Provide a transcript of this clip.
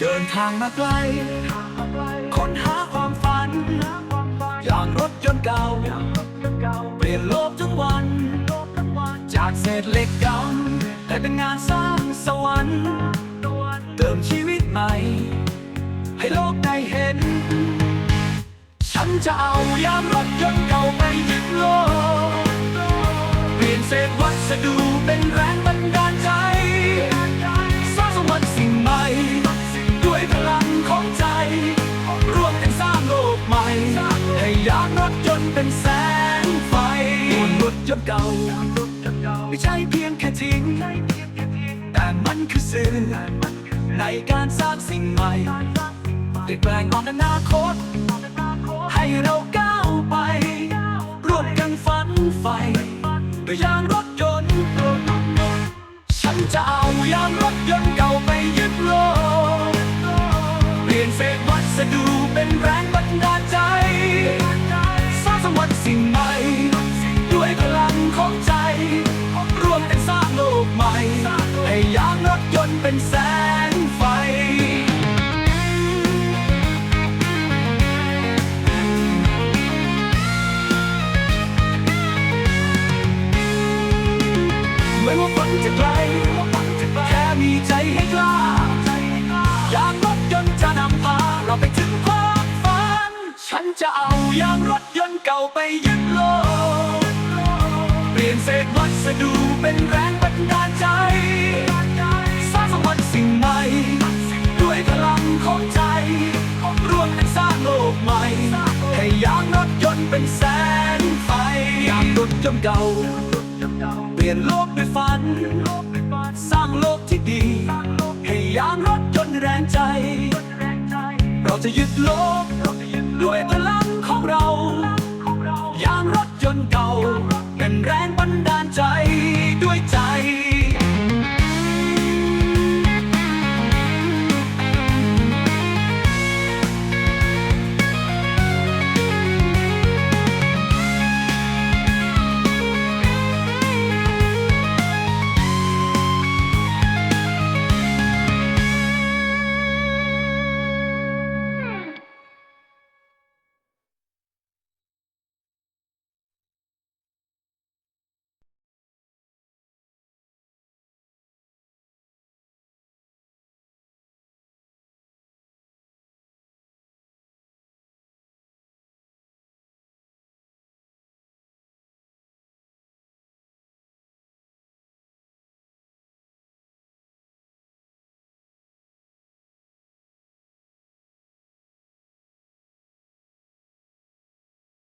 เดินทางมาไกล ค้นหาความฝัน อย่างรถยนต์เก่า เปลี่ยนโลกทั้งวัน จากเศษเหล็กดำให้เป็นงานสร้างสวรรค์เติมชีวิตใหม่ ให้โลกได้เห็น ฉันจะเอายามรถยนต์เก่าไปยึดโลก นรถยนต์เก่า ไม่ใช่เพียงแค่ทิ้ง แต่มันคือสื่อในการสร้างสิ่งใหม่เปลี่ยนแปลงอนาคต ให้เราก้าวไปร่วมกันฝันใฝ่ด้วยยางรถยนต์ ฉันจะเอายางรถยนต์เก่าไปยึดโลก เปลี่ยนเศษวัสดุเป็นแรง จะเอายางรถยนต์เก่าไปยึดโลก เปลี่ยนเศษวัสดุเป็นแรงบันดาลใจ สร้างสมบัติสิ่งใหม่ ด้วยพลังของใจ ร่วมกันสร้างโลกใหม่ ให้ยางรถยนต์เป็นแสงไฟ ยางรถยนต์เก่า เปลี่ยนโลกด้วยฝัน สร้างโลกที่ดี ให้ยางรถยนต์แรงใจ เราจะยึดโลกด้วย